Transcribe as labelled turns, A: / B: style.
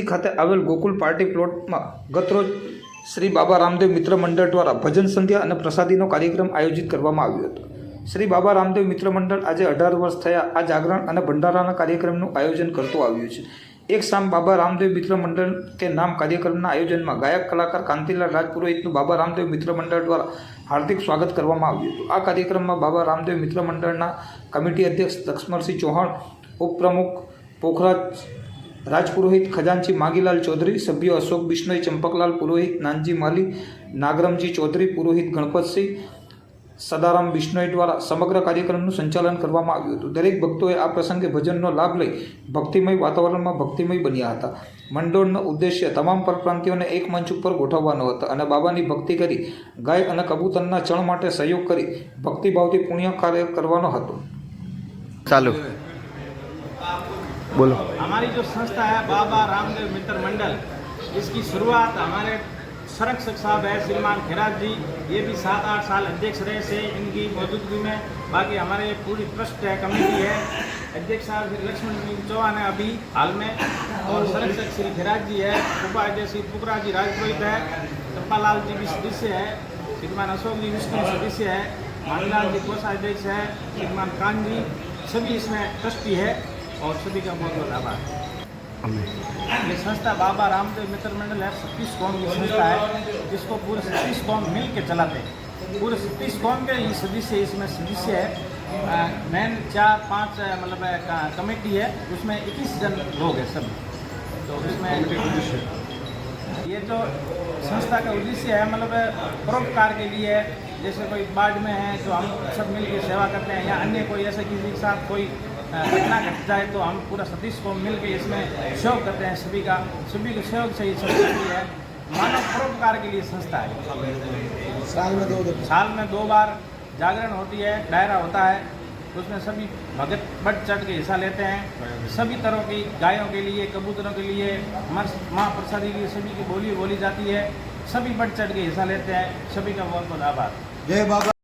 A: ખાતે આવેલ ગોકુલ પાર્ટી પ્લોટમાં ગતરોજ શ્રી બાબા રામદેવ મિત્ર મંડળ દ્વારા ભજન સંધ્યા અને પ્રસાદીનો કાર્યક્રમ આયોજિત કરવામાં આવ્યો હતો. શ્રી બાબા રામદેવ મિત્ર મંડળ આજે અઢાર વર્ષ થયા આ જાગરણ અને ભંડારાના કાર્યક્રમનું આયોજન કરતું આવ્યું છે. એક સામ બાબા રામદેવ મિત્ર મંડળ કે નામ કાર્યક્રમના આયોજનમાં ગાયક કલાકાર કાંતિલાલ રાજપુરોહિતનું બાબા રામદેવ મિત્ર મંડળ દ્વારા હાર્દિક સ્વાગત કરવામાં આવ્યું હતું. આ કાર્યક્રમમાં બાબા રામદેવ મિત્ર મંડળના કમિટી અધ્યક્ષ લક્ષ્મણસિંહ ચૌહાણ, ઉપપ્રમુખ પોખરાજ રાજપુરોહિત ખજાનચી માગીલાલ ચૌધરી, સભ્યો અશોક બિશ્નોઈ, ચંપકલાલ પુરોહિત, નાનજી માલી, નાગરમજી ચૌધરી, પુરોહિત ગણપતસિંહ, સદારામ બિશ્નોઈ દ્વારા સમગ્ર કાર્યક્રમનું સંચાલન કરવામાં આવ્યું હતું. દરેક ભક્તોએ આ પ્રસંગે ભજનનો લાભ લઈ ભક્તિમય વાતાવરણમાં ભક્તિમય બન્યા હતા. મંડળનો ઉદ્દેશ્ય તમામ પરપ્રાંતિઓને એક મંચ ઉપર ગોઠવવાનો હતો અને બાબાની ભક્તિ કરી ગાય અને કબૂતરના ચણ માટે સહયોગ કરી ભક્તિભાવથી પુણ્ય કાર્ય કરવાનો હતો.
B: ચાલુ. बोलो।
C: हमारी जो संस्था है, बाबा रामदेव मित्र मंडल, इसकी शुरुआत हमारे संरक्षक साहब है, श्रीमान खिराज जी, ये भी सात आठ साल अध्यक्ष रहे, से इनकी मौजूदगी में। बाकी हमारे पूरी ट्रस्ट है, कमेटी है। अध्यक्ष साहब श्री लक्ष्मण सिंह चौहान है अभी हाल में, और संरक्षक श्री खिराज जी है उपाध्यक्ष श्री पुकरा जी राजपुरोहित है चंपालाल जी भी सदस्य है, श्रीमान अशोक जी विष्णु सदस्य है मानलाल जी कोषाध्यक्ष है, श्रीमान कान जी, सभी इसमें ट्रस्टी है। और सभी का बहुत बहुत आभार ये संस्था बाबा रामदेव मित्र मंडल है सतीश कौम की संस्था है जिसको पूरे सतीश कौम मिल के चलाते हैं। पूरे सतीश कौम के ही सदस्य इसमें सदस्य है। मेन चार पाँच मतलब कमेटी है उसमें इक्कीस जन लोग हैं सब। तो इसमें ये जो संस्था का उद्देश्य है मतलब परोपकार के लिए है जैसे कोई बाढ़ में है तो हम सब मिल सेवा करते हैं या अन्य कोई ऐसे किसी के साथ कोई घटना घट जाए तो हम पूरा सतीश को मिल के इसमें सहयोग करते हैं सभी का सभी के सहयोग से सब चलती है। मानव परोपकार के लिए संस्था है।
D: साल में दो
C: साल में दो बार जागरण होती है डायरा होता है। उसमें सभी भगत बढ़ चढ़ के हिस्सा लेते हैं। सभी तरह की गायों के लिए कबूतरों के लिए हमारे माँ प्रसादी के लिए सभी की बोली बोली जाती है। सभी बढ़ चढ़ के हिस्सा लेते हैं। सभी का बहुत बहुत आभार।
D: जय बाबा।